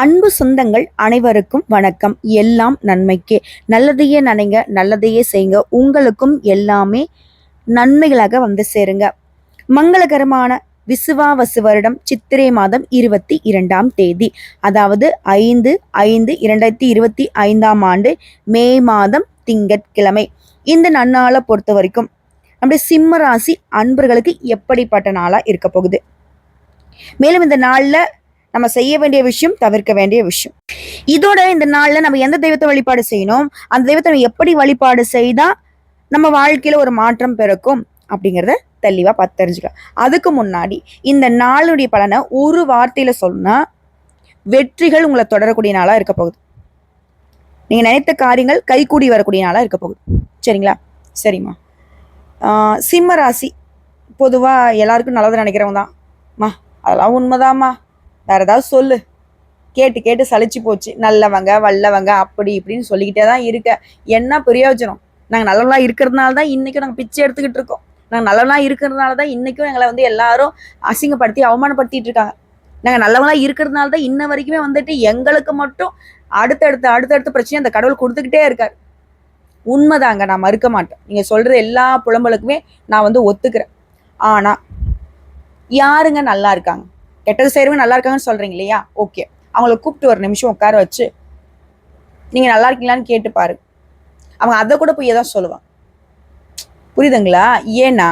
அன்பு சொந்தங்கள் அனைவருக்கும் வணக்கம். எல்லாம் நன்மைக்கே. நல்லதையே நினைங்க நல்லதையே செய்யுங்க. உங்களுக்கும் எல்லாமே நன்மைகளாக வந்து சேருங்க. மங்களகரமான விசுவாவசு வருடம் சித்திரை மாதம் இருபத்தி இரண்டாம் தேதி. அதாவது ஐந்து ஐந்து இரண்டாயிரத்தி இருபத்தி ஐந்தாம் ஆண்டு மே மாதம் திங்கட்கிழமை. இந்த நன்னாளை பொறுத்த வரைக்கும் நம்முடைய சிம்ம ராசி அன்பர்களுக்கு எப்படிப்பட்ட நாளாக இருக்க போகுது? மேலும் இந்த நாளில் நம்ம செய்ய வேண்டிய விஷயம் தவிர்க்க வேண்டிய விஷயம். இதோட இந்த நாள்ல நம்ம எந்த தெய்வத்தை வழிபாடு செய்யணும்? அந்த தெய்வத்தை நம்ம எப்படி வழிபாடு செய்தா நம்ம வாழ்க்கையில ஒரு மாற்றம் பிறக்கும்? அப்படிங்கிறத தெளிவா பார்த்து தெரிஞ்சுக்கலாம் அதுக்கு முன்னாடி இந்த நாளுடைய பலனை ஒரு வார்த்தையில சொன்னால் வெற்றிகள் உங்களை தொடரக்கூடிய நாளா இருக்க போகுது. நீங்க நினைத்த காரியங்கள் கைகூடி வரக்கூடிய நாளா இருக்க போகுது. சரிங்களா? சரிம்மா. சிம்ம ராசி. பொதுவாக எல்லாருக்கும் நல்லது நினைக்கிறவங்க தான். மா அதெல்லாம் உண்மைதாம்மா. வேற ஏதாவது சொல்லு. கேட்டு கேட்டு சலிச்சு போச்சு. நல்லவங்க வல்லவங்க அப்படி இப்படின்னு சொல்லிக்கிட்டே தான் இருக்க. என்ன பிரயோஜனம்? நாங்கள் நல்லவங்களா இருக்கிறதுனால தான் இன்றைக்கும் நாங்கள் பிச்சை எடுத்துக்கிட்டு இருக்கோம். நாங்கள் நல்லவங்களா இருக்கிறதுனால தான் இன்றைக்கும் எங்களை வந்து எல்லாரும் அசிங்கப்படுத்தி அவமானப்படுத்திட்டு இருக்காங்க. நாங்கள் நல்லவங்களா இருக்கிறதுனால தான் இன்ன வரைக்குமே வந்துட்டு எங்களுக்கு மட்டும் அடுத்தடுத்து அடுத்தடுத்த பிரச்சனை அந்த கடவுள் கொடுத்துக்கிட்டே இருக்கார். உண்மைதாங்க நான் மறுக்க மாட்டேன். நீங்கள் சொல்கிற எல்லா புலம்பலுக்குமே நான் வந்து ஒத்துக்கிறேன். ஆனால் யாருங்க நல்லா இருக்காங்க? கெட்டது செய்யறவங்க நல்லா இருக்காங்கன்னு சொல்றீங்க இல்லையா? ஓகே அவங்கள கூப்பிட்டு ஒரு நிமிஷம் உட்கார வச்சு நீங்க நல்லா இருக்கீங்களான்னு கேட்டு பாருங்க. அவங்க அதை கூட போய் தான் சொல்லுவாங்க. புரியுதுங்களா? ஏன்னா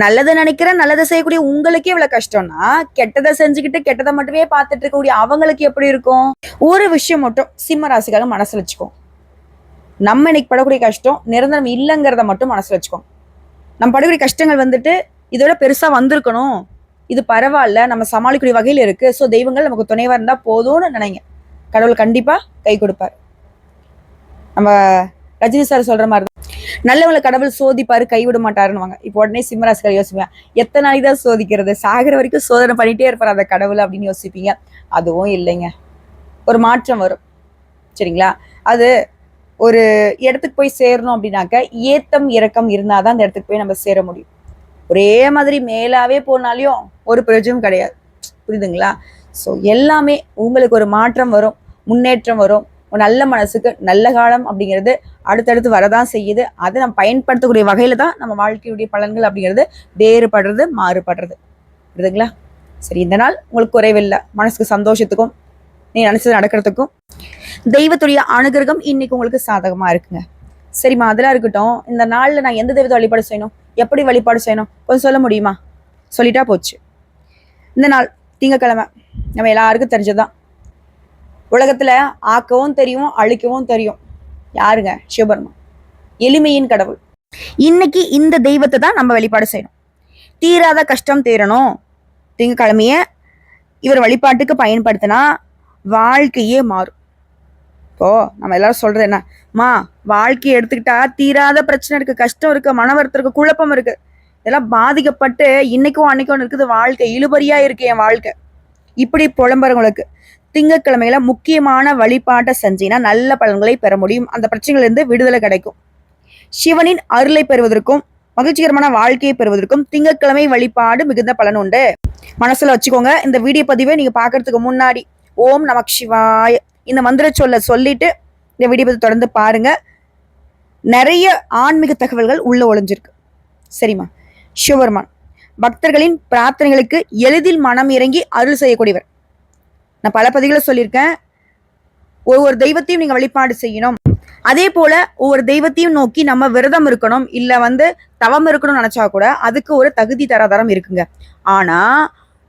நல்லதை நினைக்கிற நல்லதை செய்யக்கூடிய உங்களுக்கே இவ்வளவு கஷ்டம்னா கெட்டதை செஞ்சுக்கிட்டு கெட்டதை மட்டுமே பார்த்துட்டு இருக்கக்கூடிய அவங்களுக்கு எப்படி இருக்கும்? ஒரு விஷயம் மட்டும் சிம்ம ராசிக்காக மனசுல வச்சுக்கோ நம்ம இன்னைக்கு படக்கூடிய கஷ்டம் நிரந்தரம் இல்லைங்கிறத மட்டும் மனசுல வச்சுக்கோ நம்ம படக்கூடிய கஷ்டங்கள் வந்துட்டு இதோட பெருசா வந்திருக்கணும். இது பரவாயில்ல நம்ம சமாளிக்கக்கூடிய வகையில் இருக்கு. ஸோ தெய்வங்கள் நமக்கு துணைவாக இருந்தால் போதும்னு நினைங்க. கடவுள் கண்டிப்பா கை கொடுப்பார். நம்ம ரஜினி சார் சொல்ற மாதிரி தான். நல்லவங்களை கடவுள் சோதிப்பாரு கைவிட மாட்டாருன்னு இப்போ உடனே சிம்மராசிகள் யோசிப்பேன் எத்தனை நாளைக்கு தான் சோதிக்கிறது? சாகிற வரைக்கும் சோதனை பண்ணிட்டே இருப்பார் அந்த கடவுள் அப்படின்னு யோசிப்பீங்க. அதுவும் இல்லைங்க. ஒரு மாற்றம் வரும். சரிங்களா? அது ஒரு இடத்துக்கு போய் சேரணும் அப்படின்னாக்க ஏத்தம் இறக்கம் இருந்தாதான் அந்த இடத்துக்கு போய் நம்ம சேர முடியும். ஒரே மாதிரி மேலாவே போனாலையும் ஒரு பிரயோஜனம் கிடையாது. புரியுதுங்களா? ஸோ எல்லாமே உங்களுக்கு ஒரு மாற்றம் வரும் முன்னேற்றம் வரும். ஒரு நல்ல மனசுக்கு நல்ல காலம் அப்படிங்கிறது அடுத்தடுத்து வரதான் செய்யுது. அதை நம்ம பயன்படுத்தக்கூடிய வகையில தான் நம்ம வாழ்க்கையுடைய பலன்கள் அப்படிங்கிறது வேறுபடுறது மாறுபடுறது. புரியுதுங்களா? சரி இந்த நாள் உங்களுக்கு குறைவில்லை. மனசுக்கு சந்தோஷத்துக்கும் நீ நினைச்சது நடக்கிறதுக்கும். தெய்வத்துடைய அனுகிரகம் இன்னைக்கு உங்களுக்கு சாதகமா இருக்குங்க. சரிம்மா அதெல்லாம் இருக்கட்டும். இந்த நாளில் நான் எந்த தெய்வத்தை வழிபாடு செய்யணும்? எப்படி வழிபாடு செய்யணும்? கொஞ்சம் சொல்ல முடியுமா? சொல்லிட்டா போச்சு. இந்த நாள் திங்கக்கிழமை நம்ம எல்லாருக்கும் தெரிஞ்சதுதான். உலகத்தில் ஆக்கவும் தெரியும் அழிக்கவும் தெரியும். யாருங்க? சிவபெருமா. எளிமையின் கடவுள். இன்னைக்கு இந்த தெய்வத்தை தான் நம்ம வழிபாடு செய்யணும். தீராத கஷ்டம் தீரணும் திங்கக்கிழமைய இவர் வழிபாட்டுக்கு பயன்படுத்தினா வாழ்க்கையே மாறும். இப்போ நம்ம எல்லாரும் சொல்றது என்ன? மா வாழ்க்கையை எடுத்துக்கிட்டா தீராத பிரச்சனை இருக்கு. கஷ்டம் இருக்கு மன வருத்தம் இருக்கு குழப்பம் இருக்கு. இதெல்லாம் பாதிக்கப்பட்டு இன்னைக்கும் அன்னைக்கும் இருக்குது வாழ்க்கை. இழுபறியா இருக்கு என் வாழ்க்கை. இப்படி புலம்புறவங்களுக்கு திங்கட்கிழமையில முக்கியமான வழிபாட்டை செஞ்சீங்கன்னா நல்ல பலன்களை பெற முடியும். அந்த பிரச்சனைகள் இருந்து விடுதலை கிடைக்கும். சிவனின் அருளை பெறுவதற்கும் மகிழ்ச்சிகரமான வாழ்க்கையை பெறுவதற்கும் திங்கட்கிழமை வழிபாடு மிகுந்த பலன் உண்டு. மனசுல வச்சுக்கோங்க. இந்த வீடியோ பதிவை நீங்க பாக்குறதுக்கு முன்னாடி ஓம் நமக் சிவாய் இந்த மந்திர சொல்ல சொல்லிட்டு இந்த வீடியோ தொடர்ந்து பாருங்க. நிறைய ஆன்மீக தகவல்கள் உள்ள ஒளிஞ்சிருக்கு. சரிம்மா? சிவபெருமான் பக்தர்களின் பிரார்த்தனைகளுக்கு எளிதில் மனம் இறங்கி அருள் செய்யக்கூடியவர். நான் பல பதிவுகளை சொல்லியிருக்கேன். ஒவ்வொரு தெய்வத்தையும் நீங்கள் வழிபாடு செய்யணும். அதே போல ஒவ்வொரு தெய்வத்தையும் நோக்கி நம்ம விரதம் இருக்கணும் இல்லை வந்து தவம் இருக்கணும்னு நினச்சா கூட அதுக்கு ஒரு தகுதி தராதரம் இருக்குங்க. ஆனால்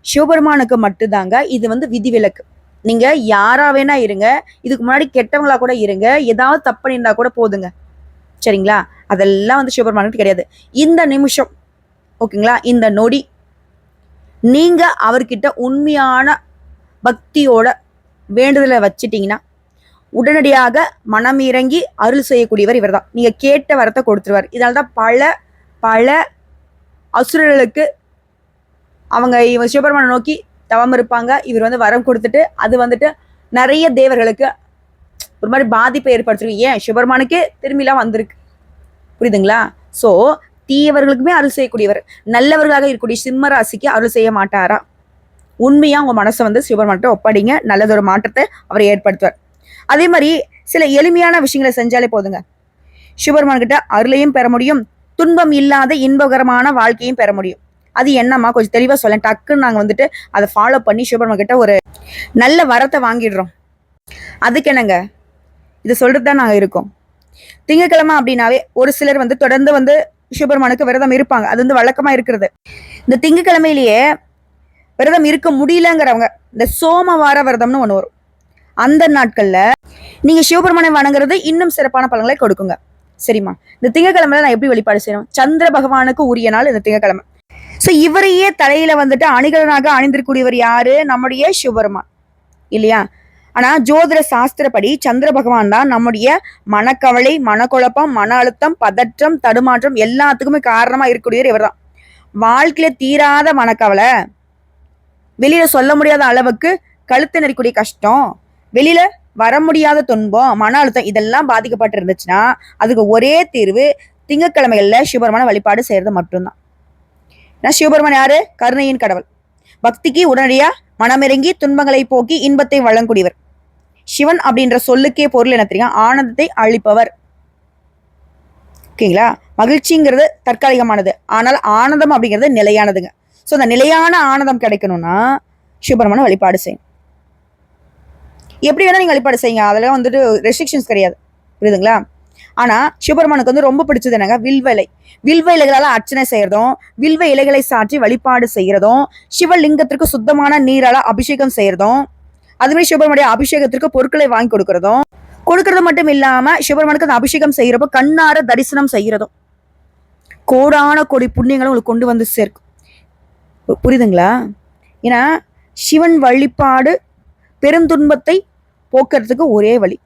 சிவபெருமானுக்கு மட்டும்தாங்க இது வந்து விதிவிலக்கு. நீங்க யாரா வேணா இருங்க. இதுக்கு முன்னாடி கெட்டவங்களா கூட இருங்க. ஏதாவது தப்பு பண்ணியிருந்தா கூட போதுங்க. சரிங்களா? அதெல்லாம் வந்து சிவபெருமானுக்கு கிடையாது. இந்த நிமிஷம். ஓகேங்களா? இந்த நொடி. நீங்க அவர்கிட்ட உண்மையான பக்தியோட வேண்டுதலை வச்சிட்டீங்கன்னா உடனடியாக மனம் இறங்கி அருள் செய்யக்கூடியவர் இவர்தான். நீங்க கேட்ட வரத்தை கொடுத்துருவார். இதனால தான் பல பல அசுரர்களுக்கு அவங்க இவங்க சிவபெருமானை நோக்கி தவம் இருப்பாங்க. இவர் வந்து வரம் கொடுத்துட்டு அது வந்துட்டு நிறைய தேவர்களுக்கு ஒரு மாதிரி பாதிப்பை ஏற்படுத்திருக்கு. ஏன்? சிவபெருமானுக்கே திரும்பிலாம் வந்திருக்கு. புரியுதுங்களா? ஸோ தீயவர்களுக்குமே அருள் செய்யக்கூடியவர் நல்லவர்களாக இருக்கக்கூடிய சிம்ம ராசிக்கு அருள் செய்ய மாட்டாரா? உண்மையா உங்க மனசை வந்து சிவபெருமான்கிட்ட ஒப்படைங்க. நல்லதொரு மாற்றத்தை அவர் ஏற்படுத்துவார். அதே மாதிரி சில எளிமையான விஷயங்களை செஞ்சாலே போதுங்க. சிவபெருமான் கிட்ட அருளையும் பெற முடியும். துன்பம் இல்லாத இன்பகரமான வாழ்க்கையும் பெற முடியும். அது என்னம்மா? கொஞ்சம் தெளிவாக சொல்ல டக்குன்னு நாங்கள் வந்துட்டு அதை ஃபாலோ பண்ணி சிவபெருமா கிட்ட ஒரு நல்ல வரத்தை வாங்கிடுறோம். அதுக்கு என்னங்க? இது சொல்றது தான் நாங்கள் இருக்கோம். திங்கக்கிழமை அப்படின்னாவே ஒரு சிலர் வந்து தொடர்ந்து வந்து சிவபெருமானுக்கு விரதம் இருப்பாங்க. அது வந்து வழக்கமா இருக்கிறது. இந்த திங்கக்கிழமையிலேயே விரதம் இருக்க முடியலங்கிறவங்க இந்த சோமவார விரதம்னு ஒன்று வரும். அந்த நாட்கள்ல நீங்கள் சிவபெருமானை வணங்குறது இன்னும் சிறப்பான பலன்களை கொடுக்குங்க. சரிம்மா. இந்த திங்கக்கிழமையில நான் எப்படி வழிபாடு செய்யணும்? சந்திர பகவானுக்கு உரிய நாள் இந்த திங்கக்கிழமை. ஸோ இவரையே தலையில வந்துட்டு அணிகலனாக அணிந்திருக்கூடியவர் யாரு? நம்முடைய சிவபெருமான். இல்லையா? ஆனா ஜோதிட சாஸ்திரப்படி சந்திர பகவான் தான் நம்முடைய மனக்கவலை மனக்குழப்பம் மன அழுத்தம் பதற்றம் தடுமாற்றம் எல்லாத்துக்குமே காரணமா இருக்கக்கூடியவர் இவர்தான். வாழ்க்கையில தீராத மனக்கவலை வெளியில சொல்ல முடியாத அளவுக்கு கழுத்து நெறிக்கூடிய கஷ்டம் வெளியில வர முடியாத துன்பம் மன அழுத்தம் இதெல்லாம் பாதிக்கப்பட்டு இருந்துச்சுன்னா அதுக்கு ஒரே தீர்வு திங்கக்கிழமைகளில் சிவபெருமான வழிபாடு செய்யறது மட்டும்தான். ஏன்னா சிவபெருமான் யாரு? கருணையின் கடவுள். பக்திக்கு உடனடியா மனமிறங்கி துன்பங்களை போக்கி இன்பத்தை வழங்கக்கூடியவர். சிவன் அப்படின்ற சொல்லுக்கே பொருள் என்ன தெரியும்? ஆனந்தத்தை அளிப்பவர். ஓகேங்களா? மகிழ்ச்சிங்கிறது தற்காலிகமானது. ஆனால் ஆனந்தம் அப்படிங்கிறது நிலையானதுங்க. ஸோ அந்த நிலையான ஆனந்தம் கிடைக்கணும்னா சிவபெருமான வழிபாடு செய்யணும். எப்படி வேணா நீங்க வழிபாடு செய்யுங்க. அதெல்லாம் வந்துட்டு ரெஸ்ட்ரிக்ஷன்ஸ் கிடையாது. புரியுதுங்களா? ஆனால் சிவபெருமானுக்கு வந்து ரொம்ப பிடிச்சது என்னங்க? வில்வ இலை. வில்வ இலைகளால் அர்ச்சனை செய்கிறதும் வில்வ இலைகளை சாற்றி வழிபாடு செய்கிறதும் சிவலிங்கத்திற்கு சுத்தமான நீரால் அபிஷேகம் செய்கிறதும் அதுமாதிரி சிவபெருமனுடைய அபிஷேகத்திற்கு பொருட்களை வாங்கி கொடுக்கறதும் கொடுக்கறது மட்டும் இல்லாமல் சிவபெருமானுக்கு அந்த அபிஷேகம் செய்கிறப்போ கண்ணார தரிசனம் செய்கிறதும் கோடான கோடி புண்ணியங்களும் உங்களுக்கு கொண்டு வந்து சேர்க்கும். பு- புரியுதுங்களா? ஏன்னா சிவன் வழிபாடு பெருந்துன்பத்தை போக்குறதுக்கு ஒரே வழி.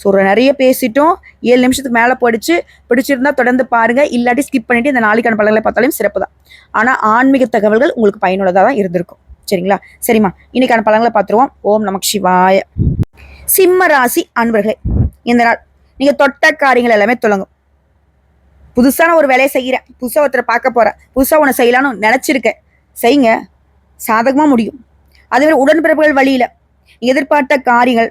ஸோ நிறைய பேசிட்டோம். ஏழு நிமிஷத்துக்கு மேலே போயிடுச்சு. பிடிச்சிருந்தா தொடர்ந்து பாருங்க. இல்லாட்டி ஸ்கிப் பண்ணிட்டு இந்த நாளைக்கான பலன்களை பார்த்தாலும் சிறப்பு தான். ஆனால் ஆன்மீக தகவல்கள் உங்களுக்கு பயனுள்ளதாக தான் இருந்திருக்கும். சரிங்களா? சரிம்மா. இன்னைக்கான பலன்களை பார்த்துருவோம். ஓம் நமக் சிவாய. சிம்ம ராசி அன்பர்களே இந்த நாள் நீங்கள் தொட்ட காரியங்கள் எல்லாமே தொடங்கும் புதுசான ஒரு வேலையை செய்கிறேன் புதுசாக ஒருத்தரை பார்க்க போகிறேன் புதுசாக ஒன்று செய்யலாம்னு நினச்சிருக்கேன். செய்யுங்க. சாதகமாக முடியும். அதே மாதிரி உடன்பிறப்புகள் வழியில் எதிர்பார்த்த காரியங்கள்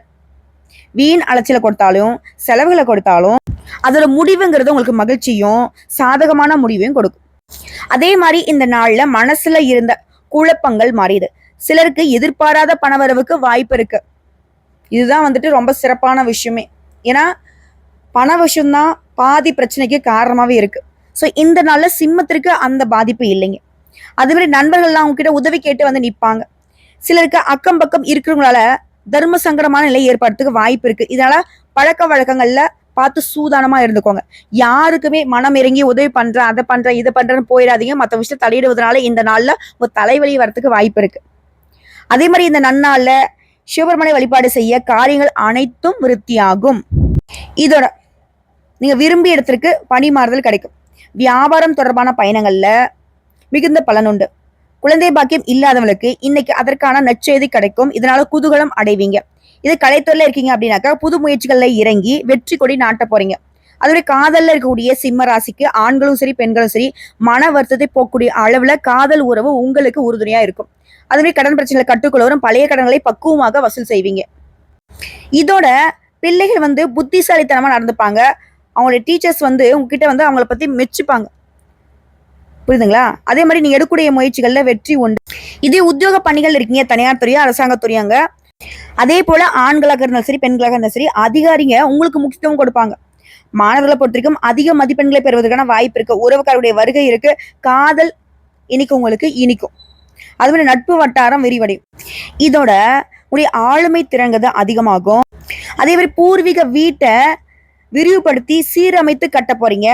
வீண் அலைச்சலை கொடுத்தாலும் செலவுகளை கொடுத்தாலும் அதோட முடிவுங்கிறது உங்களுக்கு மகிழ்ச்சியும் சாதகமான முடிவையும் கொடுக்கும். அதே மாதிரி இந்த நாள்ல மனசுல இருந்த குழப்பங்கள் மாறியுது சிலருக்கு எதிர்பாராத பணவரவுக்கு வாய்ப்பு இருக்கு. இதுதான் வந்துட்டு ரொம்ப சிறப்பான விஷயமே. ஏன்னா பண விஷயம்தான் பாதி பிரச்சனைக்கு காரணமாவே இருக்கு. ஸோ இந்த நாள்ல சிம்மத்திற்கு அந்த பாதிப்பு இல்லைங்க. அதே மாதிரி நண்பர்கள்லாம் உங்ககிட்ட உதவி கேட்டு வந்து நிற்பாங்க சிலருக்கு அக்கம் பக்கம் இருக்கிறவங்களால தர்ம சங்கடமான நிலை ஏற்படுறதுக்கு வாய்ப்பு இருக்கு. இதனால பழக்க வழக்கங்கள்ல பார்த்து சூதானமா இருந்துக்கோங்க. யாருக்குமே மனம் இறங்கி உதவி பண்றேன் அதை பண்றேன் இதை பண்றேன்னு போயிடாதீங்க. மற்ற விஷயத்தை தலையிடுவதனால இந்த நாள்ல உங்க தலைவலி வரத்துக்கு வாய்ப்பு இருக்கு. அதே மாதிரி இந்த நன்னாள்ல சிவபெருமனை வழிபாடு செய்ய காரியங்கள் அனைத்தும் விருத்தியாகும். இதோட நீங்க விரும்பிய இடத்திற்கு பணி மாறுதல் கிடைக்கும். வியாபாரம் தொடர்பான பயணங்கள்ல மிகுந்த பலன் உண்டு. குழந்தை பாக்கியம் இல்லாதவங்களுக்கு இன்னைக்கு அதற்கான நற்செய்தி கிடைக்கும். இதனால குதூகலம் அடைவீங்க. இது கலைத்துறையில இருக்கீங்க அப்படின்னாக்கா புது முயற்சிகள்ல இறங்கி வெற்றி கொடி நாட்ட போறீங்க. அதுவே காதல்ல இருக்கக்கூடிய சிம்ம ராசிக்கு ஆண்களும் சரி பெண்களும் சரி மன வருத்தத்தை போகக்கூடிய அளவுல காதல் உறவு உங்களுக்கு உறுதுணையா இருக்கும். அதுவே கடன் பிரச்சனைகளை கட்டுக்கொள்வரும் பழைய கடன்களை பக்குவமாக வசூல் செய்வீங்க. இதோட பிள்ளைகள் வந்து புத்திசாலித்தனமா நடந்துப்பாங்க. அவங்களுடைய டீச்சர்ஸ் வந்து உங்ககிட்ட வந்து அவங்கள பத்தி மெச்சுப்பாங்க. புரியுதுங்களா? அதே மாதிரி நீங்க எடுக்கக்கூடிய முயற்சிகள்ல வெற்றி உண்டு. இதே உத்தியோக பணிகள் இருக்கீங்க தனியார் துறையா அரசாங்க துறையாங்க அதே போல ஆண்களாக இருந்தாலும் சரி பெண்களாக இருந்தாலும் சரி அதிகாரிங்க உங்களுக்கு முக்கியத்துவம் கொடுப்பாங்க. மாணவர்களை பொறுத்த வரைக்கும் அதிக மதிப்பெண்களை பெறுவதற்கான வாய்ப்பு இருக்கு. உறவுக்காருடைய வருகை இருக்கு. காதல் இனிக்கும் உங்களுக்கு இனிக்கும். அது மாதிரி நட்பு வட்டாரம் விரிவடையும். இதோட உடைய ஆளுமை திறன்கிறது அதிகமாகும். அதே மாதிரி பூர்வீக வீட்டை விரிவுபடுத்தி சீரமைத்து கட்ட போறீங்க.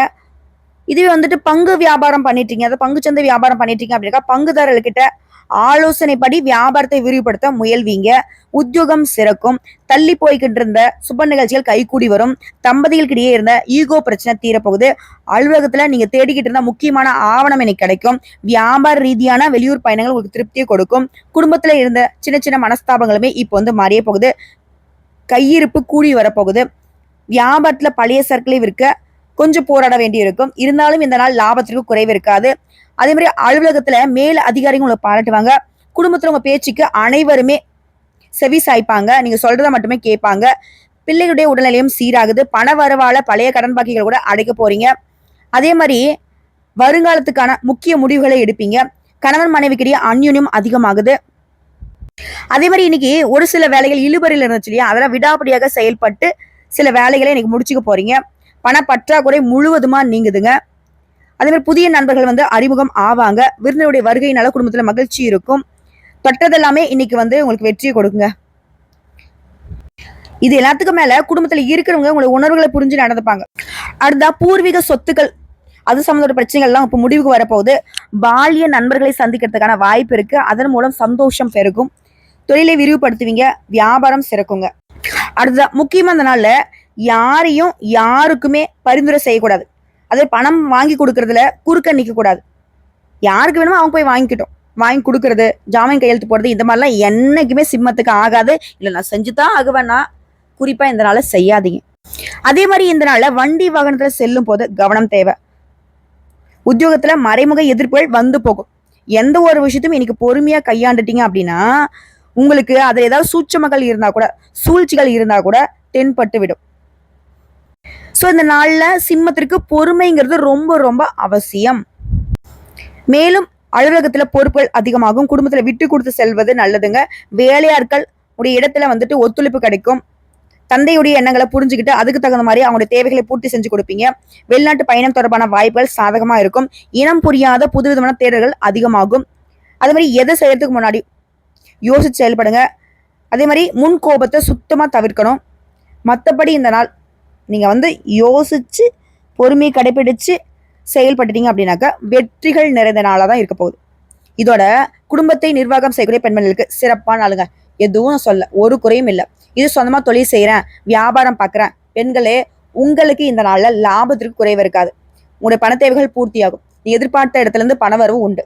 இதுவே வந்துட்டு பங்கு வியாபாரம் பண்ணிட்டீங்க. அதாவது பங்கு சந்தை வியாபாரம் பண்ணிட்டீங்க அப்படின்னா பங்குதாரர்கிட்ட ஆலோசனைப்படி வியாபாரத்தை விரிவுபடுத்த முயல்வீங்க. உத்தியோகம் சிறக்கும். தள்ளி போய்கிட்டு இருந்த சுப நிகழ்ச்சிகள் கைகூடி வரும். தம்பதிகளுக்கிடையே இருந்த ஈகோ பிரச்சனை தீரப்போகுது. அலுவலகத்துல நீங்க தேடிக்கிட்டு இருந்த முக்கியமான ஆவணம் எனக்கு கிடைக்கும். வியாபார ரீதியான வெளியூர் பயணங்கள் உங்களுக்கு திருப்தியை கொடுக்கும். குடும்பத்துல இருந்த சின்ன சின்ன மனஸ்தாபங்களுமே இப்போ வந்து மாறிய போகுது கையிருப்பு கூடி வரப்போகுது. வியாபாரத்துல பழைய சர்க்கிளை விற்க கொஞ்சம் போராட வேண்டி இருக்கும் இருந்தாலும் இந்த நாள் லாபத்திற்கு குறைவு இருக்காது. அதே மாதிரி அலுவலகத்துல மேல் அதிகாரிகள் உங்களை பாராட்டுவாங்க. குடும்பத்துல உங்க பேச்சுக்கு அனைவருமே செவி சாய்ப்பாங்க. நீங்க சொல்றத மட்டுமே கேட்பாங்க. பிள்ளைகளுடைய உடல்நிலையும் சீராகுது. பண வரவால பழைய கடன் பாக்கிகள் கூட அடைக்க போறீங்க. அதே மாதிரி வருங்காலத்துக்கான முக்கிய முடிவுகளை எடுப்பீங்க. கணவன் மனைவிக்கிடையே அந்யுன்யம் அதிகமாகுது. அதே மாதிரி இன்னைக்கு ஒரு சில வேலைகள் இழுபறியில் இருந்துச்சு இல்லையா? அதெல்லாம் விடாபடியாக செயல்பட்டு சில வேலைகளை இன்னைக்கு முடிச்சுக்க போறீங்க. பணப்பற்றாக்குறை முழுவதுமா நீங்குதுங்க. அதே மாதிரி புதிய நண்பர்கள் வந்து அறிமுகம் ஆவாங்க. விருந்தினுடைய வருகையினால குடும்பத்துல மகிழ்ச்சி இருக்கும். தொட்டதெல்லாமே இன்னைக்கு வந்து உங்களுக்கு வெற்றியை கொடுக்குங்க. இது எல்லாத்துக்கும் மேல குடும்பத்துல இருக்கிறவங்க உங்களை உணர்வுகளை புரிஞ்சு நடந்துப்பாங்க. அடுத்தா பூர்வீக சொத்துக்கள். அது சம்மந்தோட பிரச்சனைகள்லாம் இப்போ முடிவுக்கு வரப்போகுது. பாலிய நண்பர்களை சந்திக்கிறதுக்கான வாய்ப்பு இருக்கு. அதன் மூலம் சந்தோஷம் பெருகும். தொழிலை விரிவுபடுத்துவீங்க. வியாபாரம் சிறக்குங்க. அடுத்ததான் முக்கியமாக இந்த யாரையும் யாருக்குமே பரிந்துரை செய்யக்கூடாது. அதே பணம் வாங்கி கொடுக்கறதுல குறுக்க நிற்கக்கூடாது யாருக்கு வேணுமோ அவங்க போய் வாங்கிக்கிட்டோம். வாங்கி கொடுக்கறது ஜாமீன் கையெழுத்து போடுறது இந்த மாதிரிலாம் என்னைக்குமே சிம்மத்துக்கு ஆகாது. இல்லை நான் செஞ்சு தான் ஆகுவேன்னா குறிப்பாக இந்த நாளை செய்யாதீங்க. அதே மாதிரி இந்த நாளில் வண்டி வாகனத்தில் செல்லும் போது கவனம் தேவை. உத்தியோகத்தில் மறைமுக எதிர்ப்புகள் வந்து போகும். எந்த ஒரு விஷயத்தையும் இன்னைக்கு பொறுமையாக கையாண்டுட்டீங்க அப்படின்னா உங்களுக்கு அதில் ஏதாவது சூட்சமங்கள் இருந்தால் கூட சூழ்ச்சிகள் இருந்தால் கூட தென்பட்டு விடும். ஸோ இந்த நாளில் சிம்மத்திற்கு பொறுமைங்கிறது ரொம்ப ரொம்ப அவசியம். மேலும் அலுவலகத்தில் பொறுப்புகள் அதிகமாகும். குடும்பத்தில் விட்டு கொடுத்து செல்வது நல்லதுங்க. வேலையாட்கள் உடைய இடத்துல வந்துட்டு ஒத்துழைப்பு கிடைக்கும். தந்தையுடைய எண்ணங்களை புரிஞ்சுக்கிட்டு அதுக்கு தகுந்த மாதிரி அவங்களுடைய தேவைகளை பூர்த்தி செஞ்சு கொடுப்பீங்க. வெளிநாட்டு பயணம் தொடர்பான வாய்ப்புகள் சாதகமாக இருக்கும். இனம் புரியாத புதுவிதமான தேடல்கள் அதிகமாகும். அதே மாதிரி எதை செய்யறதுக்கு முன்னாடி யோசிச்சு செயல்படுங்க. அதே மாதிரி முன் கோபத்தை சுத்தமாக தவிர்க்கணும். மற்றபடி இந்த நாள் நீங்கள் வந்து யோசிச்சு பொறுமையை கடைபிடித்து செயல்பட்டுட்டீங்க அப்படின்னாக்கா வெற்றிகள் நிறைந்த நாளாக தான் இருக்க போகுது. இதோட குடும்பத்தை நிர்வாகம் செய்யக்கூடிய பெண்மணிகளுக்கு சிறப்பான நாளுங்க எதுவும் சொல்ல ஒரு குறையும் இல்லை. இது சொந்தமாக தொழில் செய்யறேன் வியாபாரம் பார்க்குறேன் பெண்களே உங்களுக்கு இந்த நாளில் லாபத்திற்கு குறைவு இருக்காது. உங்களுடைய பண தேவைகள் பூர்த்தியாகும். நீ எதிர்பார்த்த இடத்துல இருந்து பண வரவு உண்டு.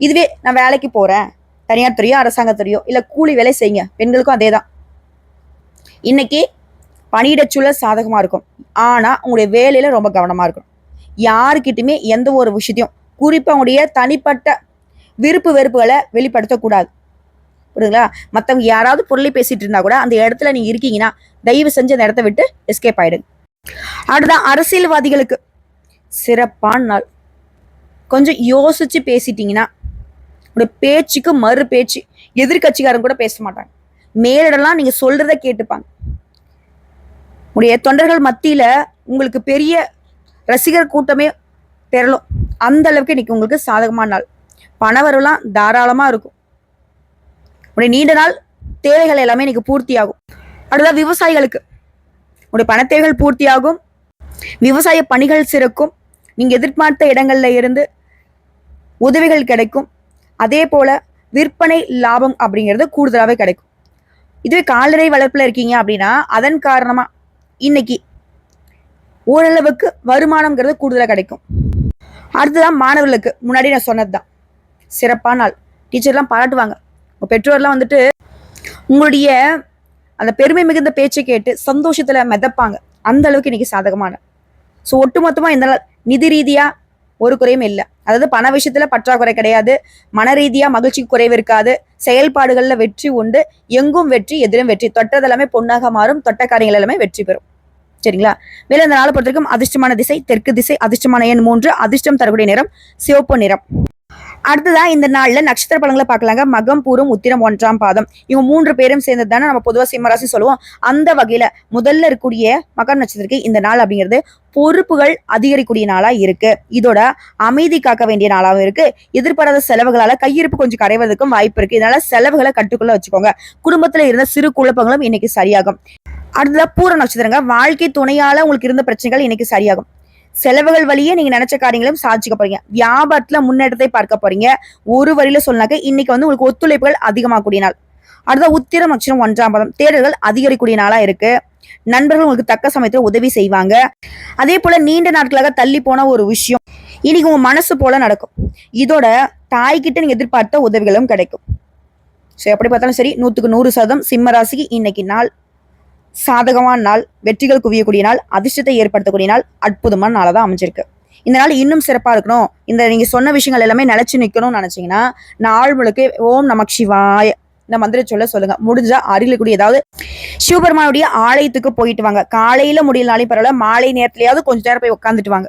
இதுவே நான் வேலைக்கு போறேன். தனியார் துறையோ அரசாங்கத்துறையோ இல்லை கூலி வேலை செய்யுங்க. பெண்களுக்கும் அதே தான் இன்னைக்கு பணியிட சூழல் சாதகமாக இருக்கும். ஆனால் உங்களுடைய வேலையில் ரொம்ப கவனமாக இருக்கணும். யாருக்கிட்டுமே எந்த ஒரு விஷயத்தையும் குறிப்பாக உங்களுடைய தனிப்பட்ட விருப்பு வெறுப்புகளை வெளிப்படுத்தக்கூடாது புரியுதுங்களா? மற்றவங்க யாராவது பொருளை பேசிட்டு இருந்தா கூட அந்த இடத்துல நீங்கள் இருக்கீங்கன்னா தயவு செஞ்சு அந்த இடத்த விட்டு எஸ்கேப் ஆகிடுங்க அடுத்ததான் அரசியல்வாதிகளுக்கு சிறப்பான நாள். கொஞ்சம் யோசிச்சு பேசிட்டீங்கன்னா உடைய பேச்சுக்கு மறு பேச்சு எதிர்கட்சிக்காரங்க கூட பேச மாட்டாங்க. மேலிடலாம் நீங்கள் சொல்கிறத கேட்டுப்பாங்க. உடைய தொண்டர்கள் மத்தியில உங்களுக்கு பெரிய ரசிகர் கூட்டமே பெறலும். அந்த அளவுக்கு இன்னைக்கு உங்களுக்கு சாதகமான நாள். பணவரவுலாம் தாராளமாக இருக்கும். உடைய நீண்ட நாள் தேவைகள் எல்லாமே இன்னைக்கு பூர்த்தியாகும். அடுத்தது விவசாயிகளுக்கு. உடைய பண தேவைகள் பூர்த்தியாகும். விவசாய பணிகள் சிறக்கும். நீங்கள் எதிர்பார்த்த இடங்கள்ல இருந்து உதவிகள் கிடைக்கும். அதே போல் விற்பனை லாபம் அப்படிங்கிறது கூடுதலாகவே கிடைக்கும். இதுவே கால்நடை வளர்ப்பில் இருக்கீங்க அப்படின்னா அதன் காரணமாக இன்னைக்கு ஓரளவுக்கு வருமானம்ங்கிறது கூடுதலாக கிடைக்கும். அடுத்ததான் மாணவர்களுக்கு முன்னாடி நான் சொன்னதுதான். சிறப்பான நாள். டீச்சர்லாம் பாராட்டுவாங்க. உங்கள் பெற்றோர்லாம் வந்துட்டு உங்களுடைய அந்த பெருமை மிகுந்த பேச்சை கேட்டு சந்தோஷத்தில் மிதப்பாங்க. அந்த அளவுக்கு இன்னைக்கு சாதகமான. ஸோ ஒட்டுமொத்தமாக இந்த நாள் நிதி ரீதியாக ஒரு குறையும் இல்லை. அதாவது பண விஷயத்துல பற்றாக்குறை கிடையாது. மன ரீதியாக மகிழ்ச்சிக்கு குறைவு இருக்காது. செயல்பாடுகளில் வெற்றி உண்டு. எங்கும் வெற்றி எதிலும் வெற்றி. தொட்டதெல்லாமே பொன்னாக மாறும். தொட்ட காரியங்கள் எல்லாமே வெற்றி பெறும். சரிங்களா? மேலும் இந்த நாளை பொறுத்த வரைக்கும் அதிர்ஷ்டமான திசை தெற்கு திசை அதிர்ஷ்டமான எண் மூன்று அதிர்ஷ்டம் தரக்கூடிய நிறம் சிவப்பு நிறம். அடுத்ததான் இந்த நாள்ல நட்சத்திர பழங்களை பார்க்கலாங்க. மகம் பூரம் உத்திரம் ஒன்றாம் பாதம். இவங்க மூன்று பேரும் சேர்ந்தது தானே நம்ம பொதுவாக சிம்மராசி சொல்லுவோம். அந்த வகையில முதல்ல இருக்கக்கூடிய மகர நட்சத்திரத்துக்கு இந்த நாள் அப்படிங்கிறது பொறுப்புகள் அதிகரிக்கூடிய நாளா இருக்கு. இதோட அமைதி காக்க வேண்டிய நாளாகவும் இருக்கு. எதிர்பாராத செலவுகளால கையிருப்பு கொஞ்சம் கரைவதற்கும் வாய்ப்பு இருக்கு. இதனால செலவுகளை கட்டுக்குள்ள வச்சுக்கோங்க. குடும்பத்துல இருந்த சிறு குழப்பங்களும் இன்னைக்கு சரியாகும். அடுத்ததா பூர நட்சத்திரங்க. வாழ்க்கை துணையால உங்களுக்கு இருந்த பிரச்சனைகள் இன்னைக்கு சரியாகும். செலவுகள் வழியே நீங்க நினைச்ச காரியங்களும் சாதிச்சுக்க போறீங்க. வியாபாரத்துல முன்னேற்றத்தை பார்க்க போறீங்க. ஒரு வரியில சொன்னாக்க இன்னைக்கு வந்து உங்களுக்கு ஒத்துழைப்புகள் அதிகமாகக்கூடிய நாள் அடுத்த உத்திரம் நட்சத்திரம் ஒன்றாம் பதம் தேடல்கள் அதிகரிக்கக்கூடிய நாளா இருக்கு. நண்பர்கள் உங்களுக்கு தக்க சமயத்துல உதவி செய்வாங்க. அதே போல நீண்ட நாட்களாக தள்ளி போன ஒரு விஷயம். இன்னைக்கு உங்க மனசு போல நடக்கும். இதோட தாய்கிட்ட நீங்க எதிர்பார்த்த உதவிகளும் கிடைக்கும். ஸோ எப்படி பார்த்தாலும் சரி நூத்துக்கு நூறு சதம் சிம்ம ராசிக்கு இன்னைக்கு நாள். சாதகமான நாள் வெற்றிகள் குவியக்கூடிய நாள் அதிர்ஷ்டத்தை ஏற்படுத்தக்கூடிய நாள் அற்புதமான நாளாக தான் அமைஞ்சிருக்கு. இந்த நாள் இன்னும் சிறப்பாக இருக்கணும். இந்த நீங்கள் சொன்ன விஷயங்கள் எல்லாமே நிலச்சி நிற்கணும்னு நினச்சிங்கன்னா நாள் முழுக்க ஓம் நமக் சிவாய இந்த மந்திர சொல்ல சொல்லுங்க. முடிஞ்சா அருகில் கூடிய ஏதாவது சிவபெருமானுடைய ஆலயத்துக்கு போயிட்டு வாங்க. காலையில முடியலனாலும் பரவாயில்ல மாலை நேரத்துலயாவது கொஞ்ச நேரம் போய் உட்காந்துட்டு வாங்க.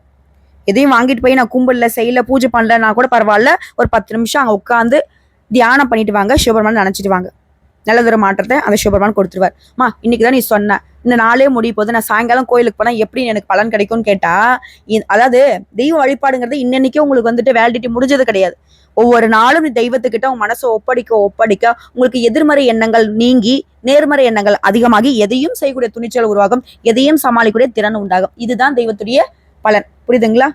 எதையும் வாங்கிட்டு போய் நான் கும்பிடல செய்யல பூஜை பண்ணலன்னா கூட பரவாயில்ல. ஒரு பத்து நிமிஷம் அங்கே உட்காந்து தியானம் பண்ணிட்டு வாங்க. சிவபெருமான் நினைச்சிட்டு வாங்க. நல்லதொரு மாற்றத்தை அந்த சிவபெருமான் கொடுத்துருவார். மா இன்னைக்கு தான் நீ சொன்ன. இந்த நாளே முடிய போது நான் சாயங்காலம் கோயிலுக்கு போனால் எப்படி எனக்கு பலன் கிடைக்கும்னு கேட்டா இ- அதாவது தெய்வ வழிபாடுங்கிறது இன்னன்னைக்கே உங்களுக்கு வந்துட்டு வேலிடிட்டி முடிஞ்சது கிடையாது. ஒவ்வொரு நாளும் நீ தெய்வத்துக்கிட்ட உன் மனசை ஒப்படைக்க ஒப்படைக்க உங்களுக்கு எதிர்மறை எண்ணங்கள் நீங்கி நேர்மறை எண்ணங்கள் அதிகமாகி எதையும் செய்யக்கூடிய துணிச்சல் உருவாகும். எதையும் சமாளிக்கூடிய திறன் உண்டாகும். இதுதான் தெய்வத்துடைய பலன். புரியுதுங்களா?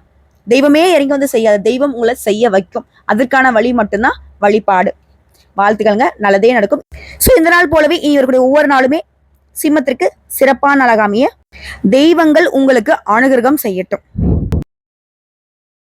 தெய்வமே இறங்கி வந்து செய்யாது தெய்வம் உங்களை செய்ய வைக்கும். அதற்கான வழி மட்டும்தான் வழிபாடு. வாழ்த்துக்கள்ங்க. நல்லதே நடக்கும். ஸோ இந்த நாள் போலவே இனி வரக்கூடிய ஒவ்வொரு நாளுமே சிம்மத்திற்கு சிறப்பான அழகாமிய தெய்வங்கள் உங்களுக்கு அனுகிரகம் செய்யட்டும்.